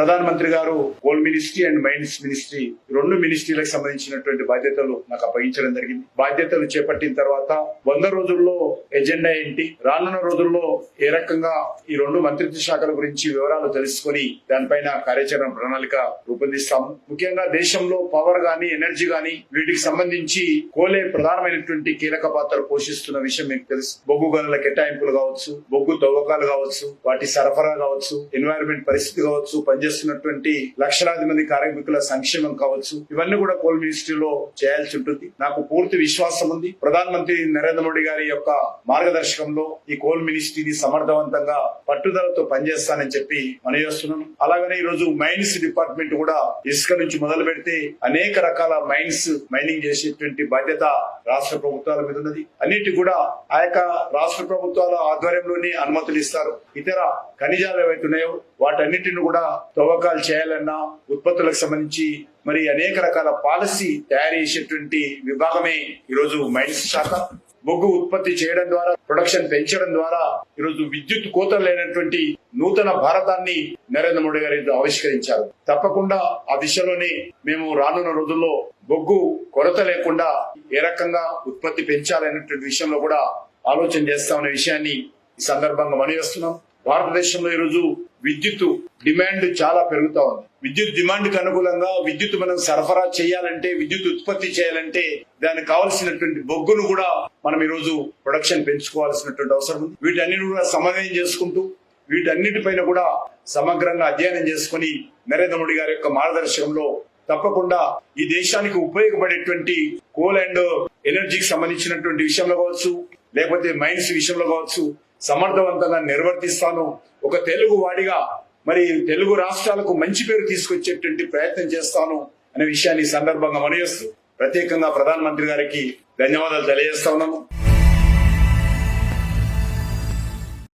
ప్రధానమంత్రి గారు gold ministry and mines ministry రెండు మినిస్ట్రీలకు సంబంధించినటువంటి బాధ్యతలు నాకు అప్పగించడం జరిగింది. బాధ్యతలు చేపట్టిన తర్వాత వంద రోజుల్లో ఎజెండా ఏంటి రానున్న రోజుల్లో ఏ రకంగా ఈ రెండు మంత్రిత్వ శాఖల గురించి వివరాలు తెలుసుకొని దానిపైన కార్యాచరణ ప్రణాళిక రూపొందిస్తాము. ముఖ్యంగా దేశంలో పవర్ గాని ఎనర్జీ గాని వీటికి సంబంధించి కోలే ప్రధానమైనటువంటి కీలక పాత్ర పోషిస్తున్న విషయం మీకు తెలుసు. బొగ్గు గనుల కేటాయింపులు కావచ్చు బొగ్గు తవ్వకాలు కావచ్చు వాటి సరఫరా కావచ్చు ఎన్వైరన్మెంట్ పరిస్థితి కావచ్చు పనిచేస్తున్నటువంటి లక్షలాది మంది కార్మికుల సంక్షేమం కావచ్చు. ఇవన్నీ కూడా కోల్ మినిస్ట్రీలో చేయాల్సి ఉంటుంది. నాకు పూర్తి విశ్వాసం ఉంది. ప్రధానమంత్రి నరేంద్ర మోడీ గారి యొక్క మార్గదర్శకంలో ఈ కోల్ మినిస్ట్రీని సమర్థవంతంగా పట్టుదలతో పనిచేస్తానని చెప్పి మనయేస్తున్నాను అలాగనే ఈ రోజు మైన్స్ డిపార్ట్మెంట్ కూడా ఇసుక నుంచి మొదలు పెడితే అనేక రకాల మైన్స్ మైనింగ్ చేసేటువంటి బాధ్యత రాష్ట్ర ప్రభుత్వాల మీద ఉన్నది. అన్నిటి కూడా ఆ యొక్క రాష్ట్ర ప్రభుత్వాల ఆధ్వర్యంలోనే అనుమతులు ఇస్తారు. ఇతర ఖనిజాలు ఏవైతున్నాయో వాటన్నిటిని కూడా తవ్వకాలు చేయాలన్నా ఉత్పత్తులకు సంబంధించి మరి అనేక రకాల పాలసీ తయారు చేసేటువంటి విభాగమే ఈరోజు మైన్స్ శాఖ. బొగ్గు ఉత్పత్తి చేయడం ద్వారా ప్రొడక్షన్ పెంచడం ద్వారా ఈరోజు విద్యుత్ కోత లేనటువంటి నూతన భారతాన్ని నరేంద్ర మోడీ గారు ఆవిష్కరించారు. తప్పకుండా ఆ దిశలోనే మేము రానున్న రోజుల్లో బొగ్గు కొరత లేకుండా ఏ రకంగా ఉత్పత్తి పెంచాలనేటువంటి విషయంలో కూడా ఆలోచన చేస్తామనే విషయాన్ని ఈ సందర్భంగా మనవేస్తున్నాం భారతదేశంలో ఈరోజు విద్యుత్ డిమాండ్ చాలా పెరుగుతా ఉంది. విద్యుత్ డిమాండ్కు అనుకూలంగా విద్యుత్ మనం సరఫరా చేయాలంటే విద్యుత్ ఉత్పత్తి చేయాలంటే దానికి కావలసినటువంటి బొగ్గును కూడా మనం ఈరోజు ప్రొడక్షన్ పెంచుకోవాల్సినటువంటి అవసరం ఉంది. వీటన్నిటి కూడా సమన్వయం చేసుకుంటూ వీటన్నిటిపైన కూడా సమగ్రంగా అధ్యయనం చేసుకుని నరేంద్ర మోడీ గారి యొక్క మార్గదర్శకంలో తప్పకుండా ఈ దేశానికి ఉపయోగపడేటువంటి కోల్ అండ్ ఎనర్జీకి సంబంధించినటువంటి విషయంలో కావచ్చు లేకపోతే మైన్స్ విషయంలో కావచ్చు సమర్థవంతంగా నిర్వర్తిస్తాను. ఒక తెలుగు వాడిగా మరి తెలుగు రాష్ట్రాలకు మంచి పేరు తీసుకొచ్చేటువంటి ప్రయత్నం చేస్తాను అనే విషయాన్ని సందర్భంగా మనయేస్తూ ప్రత్యేకంగా ప్రధానమంత్రి గారికి ధన్యవాదాలు తెలియజేస్తా ఉన్నాము.